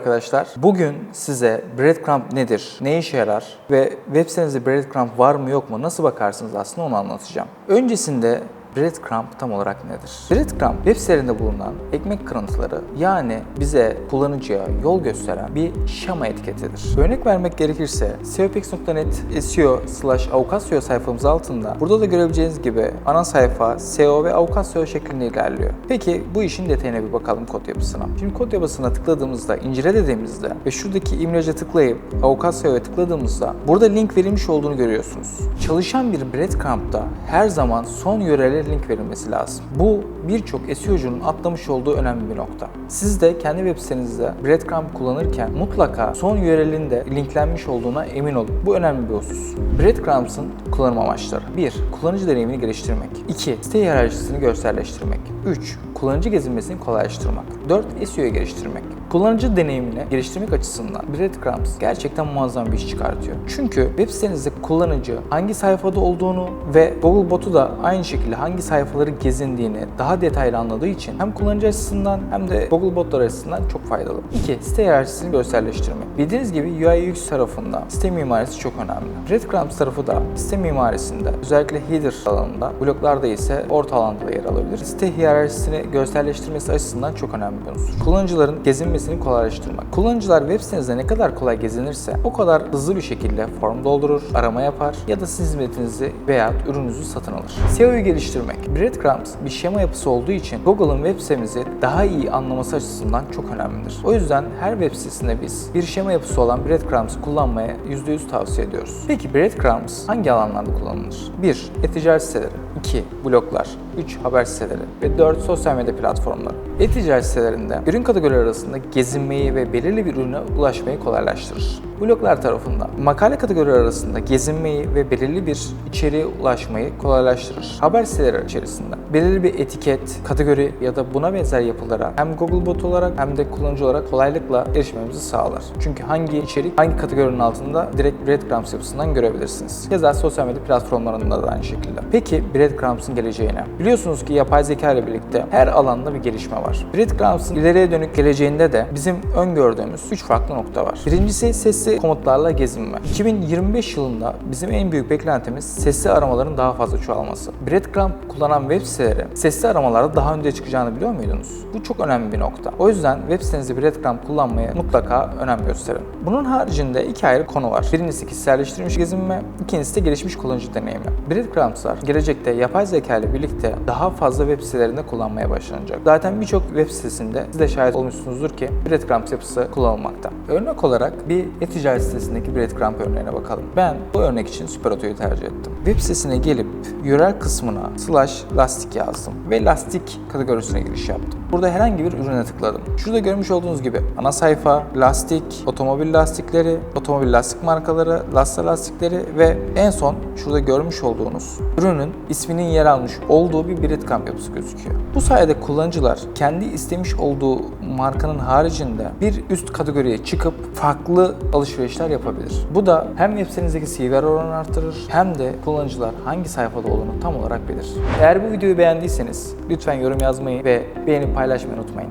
arkadaşlar. Bugün size breadcrumb nedir, ne işe yarar ve web sitenizde breadcrumb var mı yok mu, nasıl bakarsınız aslında onu anlatacağım. Öncesinde Breadcrumb tam olarak nedir? Breadcrumb web sitelerinde bulunan ekmek kırıntıları yani bize kullanıcıya yol gösteren bir şema etiketidir. Örnek vermek gerekirse seopex.net SEO slash avukat SEO sayfamız altında burada da görebileceğiniz gibi ana sayfa SEO ve avukat SEO şeklinde ilerliyor. Peki bu işin detayına bir bakalım kod yapısına. Şimdi kod yapısına tıkladığımızda, incele dediğimizde ve şuradaki imleca tıklayıp avukat SEO'ya tıkladığımızda burada link verilmiş olduğunu görüyorsunuz. Çalışan bir breadcrumb'da her zaman son URL'e link verilmesi lazım. Bu birçok SEO'cunun atlamış olduğu önemli bir nokta. Siz de kendi web sitenizde breadcrumb kullanırken mutlaka son URL'in de linklenmiş olduğuna emin olun. Bu önemli bir husus. Breadcrumbs'ın kullanım amaçları. 1. Kullanıcı deneyimini geliştirmek. 2. Site hiyerarşisini görselleştirmek. 3. Kullanıcı gezinmesini kolaylaştırmak. 4. SEO'yu geliştirmek. Kullanıcı deneyimini geliştirmek açısından Breadcrumbs gerçekten muazzam bir iş çıkartıyor. Çünkü web sitenizde kullanıcı hangi sayfada olduğunu ve Googlebot'u da aynı şekilde hangi sayfaları gezindiğini daha detaylı anladığı için hem kullanıcı açısından hem de Googlebotlar açısından çok faydalı. 2. Site hiyerarşisini görselleştirmek. Bildiğiniz gibi UI UX tarafında site mimarisi çok önemli. Breadcrumbs tarafı da site mimarisinde özellikle header alanında, bloklarda ise orta alanda yer alabilir. Site hiyerarşisini görselleştirmesi açısından çok önemli bir unsur. Kullanıcıların gezinmesini kolaylaştırmak. Kullanıcılar web sitenizde ne kadar kolay gezinirse o kadar hızlı bir şekilde form doldurur, arama yapar ya da sizin hizmetinizi veya ürününüzü satın alır. SEO'yu geliştirmek. Breadcrumbs bir şema yapısı olduğu için Google'ın web sitemizi daha iyi anlaması açısından çok önemlidir. O yüzden her web sitesinde biz bir şema yapısı olan Breadcrumbs'ı kullanmaya %100 tavsiye ediyoruz. Peki Breadcrumbs hangi alanlarda kullanılır? 1. E-ticaret siteleri 2. Bloglar 3. Haber siteleri ve 4. Sosyal medya platformları. E-ticaret sitelerinde ürün kategorileri arasında gezinmeyi ve belirli bir ürüne ulaşmayı kolaylaştırır. Bloglar tarafında makale kategorileri arasında gezinmeyi ve belirli bir içeriğe ulaşmayı kolaylaştırır. Haber siteleri içerisinde belirli bir etiket, kategori ya da buna benzer yapılara hem Googlebot olarak hem de kullanıcı olarak kolaylıkla erişmemizi sağlar. Çünkü hangi içerik hangi kategorinin altında direkt Breadcrumbs yapısından görebilirsiniz. Keza sosyal medya platformlarında da aynı şekilde. Peki Breadcrumbs'ın geleceğine? Biliyorsunuz ki yapay zeka ile birlikte her alanda bir gelişme var. Breadcrumbs'ın ileriye dönük geleceğinde de bizim öngördüğümüz 3 farklı nokta var. Birincisi sesli komutlarla gezinme. 2025 yılında bizim en büyük beklentimiz sesli aramaların daha fazla çoğalması. Breadcrumb kullanan web siteleri sesli aramalarda daha önde çıkacağını biliyor muydunuz? Bu çok önemli bir nokta. O yüzden web sitenizde Breadcrumb kullanmaya mutlaka önem gösterin. Bunun haricinde iki ayrı konu var. Birincisi kişiselleştirilmiş gezinme, ikincisi de gelişmiş kullanıcı deneyimi. Breadcrumbs'lar gelecekte yapay zeka ile birlikte daha fazla web sitelerinde kullanmaya başlanacak. Zaten birçok web sitesinde siz de şahit olmuşsunuzdur ki Breadcrumbs yapısı kullanılmakta. Örnek olarak bir e-ticaret sitesindeki Breadcrumb örneğine bakalım. Ben bu örnek için SuperAuto'yu tercih ettim. Web sitesine gelip URL kısmına slash lastik yazdım ve lastik kategorisine giriş yaptım. Burada herhangi bir ürüne tıkladım. Şurada görmüş olduğunuz gibi ana sayfa, lastik, otomobil lastikleri, otomobil lastik markaları, Lasta lastikleri ve en son şurada görmüş olduğunuz ürünün isminin yer almış olduğu bir Breadcrumb yapısı gözüküyor. Bu sayede kullanıcılar kendi istemiş olduğu markanın haricinde bir üst kategoriye çıkıp farklı alışverişler yapabilir. Bu da hem web sitenizdeki CVR oranını artırır hem de kullanıcılar hangi sayfada olduğunu tam olarak bilir. Eğer bu videoyu beğendiyseniz lütfen yorum yazmayı ve beğenip paylaşmayı unutmayın.